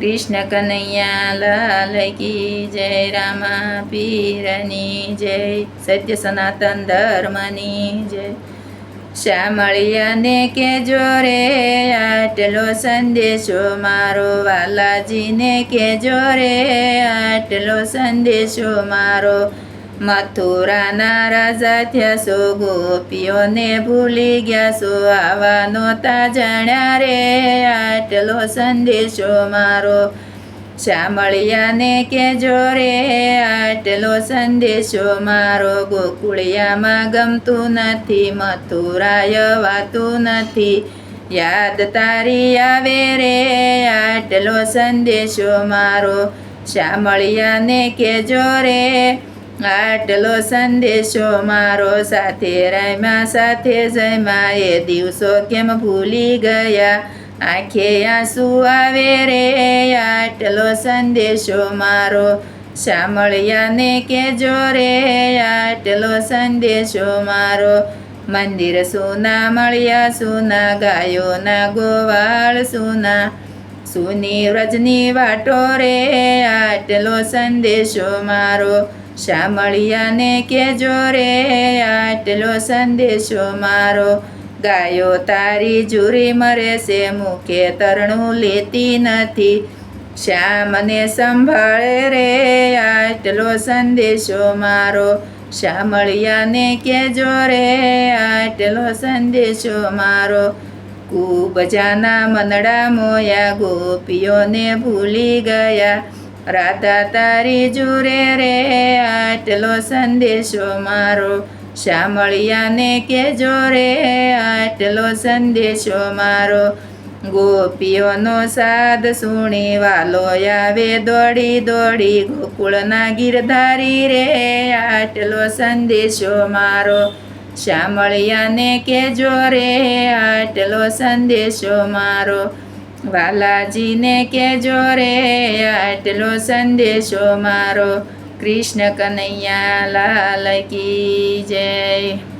કૃષ્ણ કનૈયા લાલ કી જય, રામા પીરની જય, સત્ય સનાતન ધર્મની જય. શ્યામળિયાને કેજો રે, આટલો સંદેશો મારો વાલાજીને કે રે, આટલો સંદેશો મારો મથુરાના રાજા થયા સો ગોપીઓને ભૂલી ગયા સો આવા નહોતા જાણ્યા રે. આટલો સંદેશો મારો શામળિયાને કેજો રે. આટલો સંદેશો મારો ગોકુળિયામાં ગમતું નથી. મથુરાય વાતું નથી. યાદ તારી આવે રે. આટલો સંદેશો મારો શ્યામળિયાને કેજો રે. આટલો સંદેશો મારો સાથે રાયમાં સાથે જયમાં એ દિવસો કેમ ભૂલી ગયા? આંખે આંસુ આવે રે, આટલો સંદેશો મારો શામળિયાને કેજો રે, આટલો સંદેશો મારો મંદિર સુના મળ્યા, સુના ગાયોના ગોવાળ, સુના સુની વ્રજની વાટો રે, આટલો સંદેશો મારો શામળિયાને કેજો રે, આટલો સંદેશો મારો. ગાયો તારી જુરી મરે છે મુખે તરણું લેતી નથી. શ્યામને સંભાળે રે, આટલો સંદેશો મારો. શામળિયાને કેજો રે, આટલો સંદેશો મારો. ખૂબ જાના મનડા મોયા, ગોપીઓને ભૂલી ગયા. રાધા તારી જુરે રે, આટલો સંદેશો મારો. શામળિયાને કેજો રે, આટલો સંદેશો મારો. ગોપીઓનો સાદ સુણી વાલો આવે દોડી દોડી, ગોકુળના ગીરધારી રે, આટલો સંદેશો મારો. શામળિયાને કેજો રે, આટલો સંદેશો મારો. વાલાજીને કેજો રે આટલો સંદેશો મારો. કૃષ્ણ કનૈયા લાલ કી જય.